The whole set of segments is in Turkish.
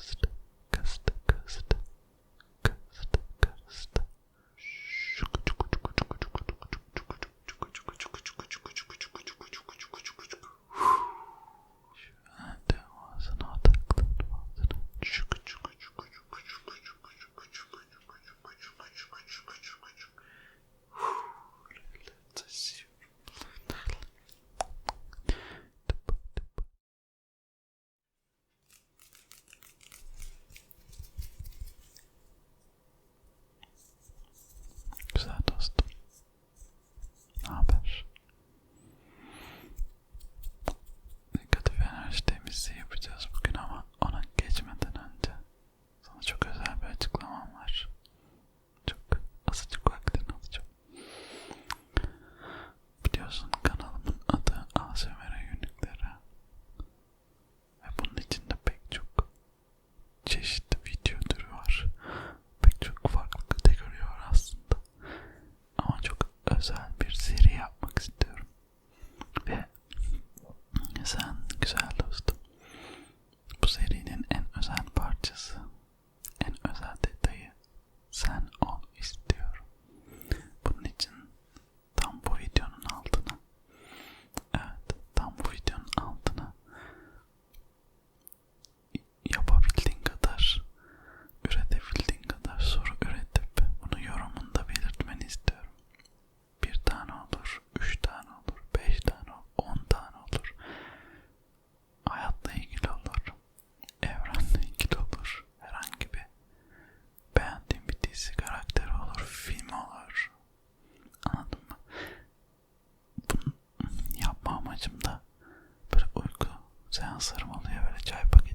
first. ısırmalıyor böyle çay paketi.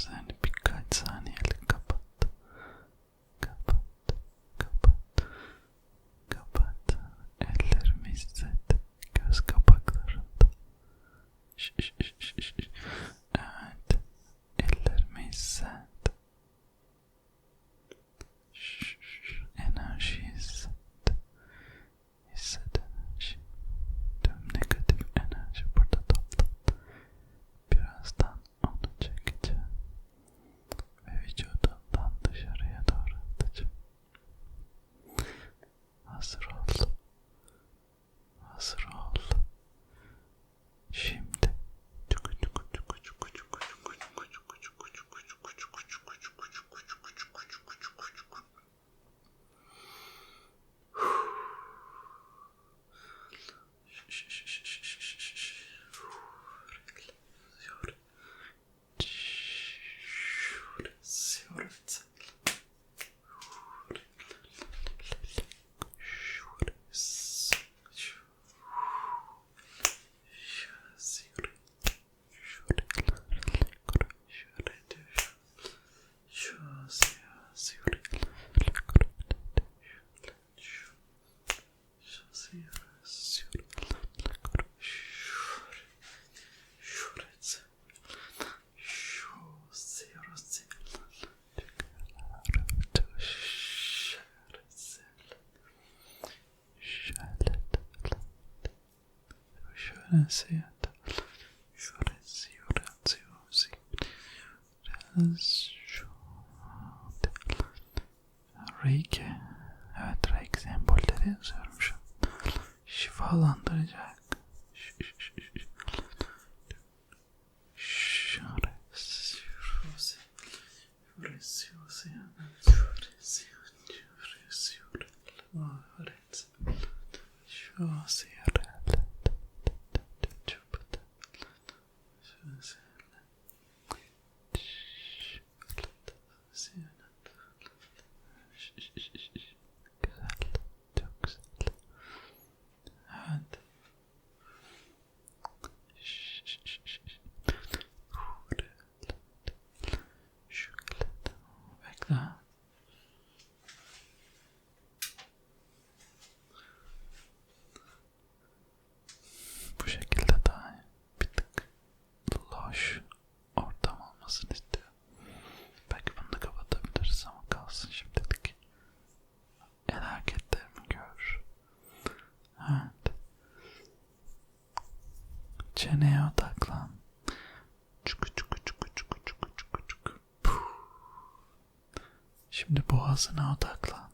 thousand. Shoresiat, Shoresiat, Shoresiat, hoş ortam olmasını istiyorum. Belki bunu da kapatabiliriz ama kalsın şimdilik. El hareketlerimi gör. Evet. Çeneye odaklan. Çık çık çık çık çık çık çık. Şimdi boğazına odaklan.